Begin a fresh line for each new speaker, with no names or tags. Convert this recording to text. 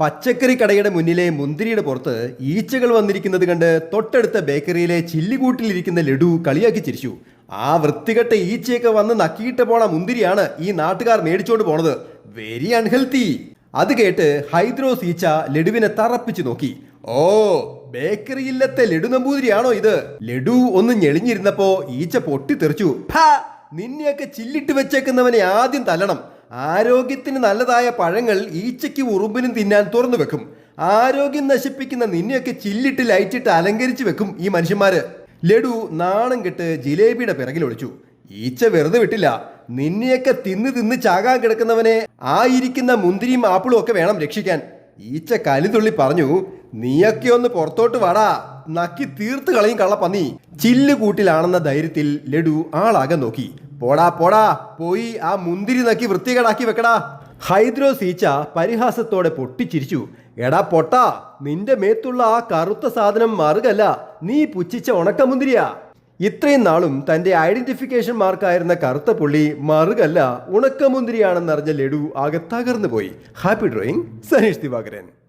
പച്ചക്കറി കടയുടെ മുന്നിലെ മുന്തിരിയുടെ പുറത്ത് ഈച്ചകൾ വന്നിരിക്കുന്നത് കണ്ട് തൊട്ടടുത്ത ബേക്കറിയിലെ ചില്ലികൂട്ടിലിരിക്കുന്ന ലഡു കളിയാക്കി ചിരിച്ചു. ആ വൃത്തികെട്ട ഈച്ചയൊക്കെ വന്ന് നക്കിയിട്ട് പോണ മുന്തിരിയാണ് ഈ നാട്ടുകാർ മേടിച്ചോണ്ട് പോണത്. വെരി അൺഹെൽത്തി അത് കേട്ട് ഹൈദ്രോസ് ഈച്ച ലഡുവിനെ തറപ്പിച്ചു നോക്കി. ഓ ബേക്കറിയില്ലത്തെ ലഡു നമ്പൂതിരിയാണോ ഇത്? ലഡു ഒന്ന് ഞെളിഞ്ഞിരുന്നപ്പോ ഈച്ച പൊട്ടിത്തെറിച്ചു. "ഭാ, നിന്നെയൊക്കെ ചില്ലിട്ട് വെച്ചേക്കുന്നവനെ ആദ്യം തല്ലണം. ആരോഗ്യത്തിന് നല്ലതായ പഴങ്ങൾ ഈച്ചയ്ക്ക് ഉറുമ്പിനും തിന്നാൻ തുറന്നു വെക്കും. ആരോഗ്യം നശിപ്പിക്കുന്ന നിന്നെയൊക്കെ ചില്ലിട്ട് ലൈറ്റിട്ട് അലങ്കരിച്ച് വെക്കും ഈ മനുഷ്യന്മാര്. ലഡു നാണം കെട്ട് ജിലേബിയുടെ പിറകിൽ ഒളിച്ചു. ഈച്ച വെറുതെ വിട്ടില്ല. നിന്നെയൊക്കെ തിന്ന് തിന്ന് ചാകാൻ കിടക്കുന്നവനെ ആയിരിക്കുന്ന മുന്തിരിയും ആപ്പിളും ഒക്കെ വേണം രക്ഷിക്കാൻ. ഈച്ച കലിതുള്ളി പറഞ്ഞു നീയൊക്കെ ഒന്ന് പുറത്തോട്ട് വാടാ. നക്കി തീർത്ത് കളയും കള്ളപ്പന്നി. ചില്ല് കൂട്ടിലാണെന്ന ധൈര്യത്തിൽ ലഡു ആളാകെ നോക്കി. പോടാ പോടാ പോയി ആ മുന്തിരി നക്കി വൃത്തികേടാക്കി വെക്കടാ. ഹൈദ്രോ സീച്ച പരിഹാസത്തോടെ പൊട്ടിച്ചിരിച്ചു. എടാ പൊട്ടാ നിന്റെ മേത്തുള്ള ആ കറുത്ത സാധനം മറുകല്ല. നീ പുച്ഛിച്ച ഉണക്കമുന്തിരിയാ. ഇത്രയും നാളും തന്റെ ഐഡന്റിഫിക്കേഷൻ മാർക്കായിരുന്ന കറുത്ത പുള്ളി മറുകല്ല ഉണക്കമുന്തിരിയാണെന്നറിഞ്ഞ ലഡു ആകെ തകർന്നു പോയി ഹാപ്പി ഡ്രോയിങ് സനീഷ് ദിവാകരൻ.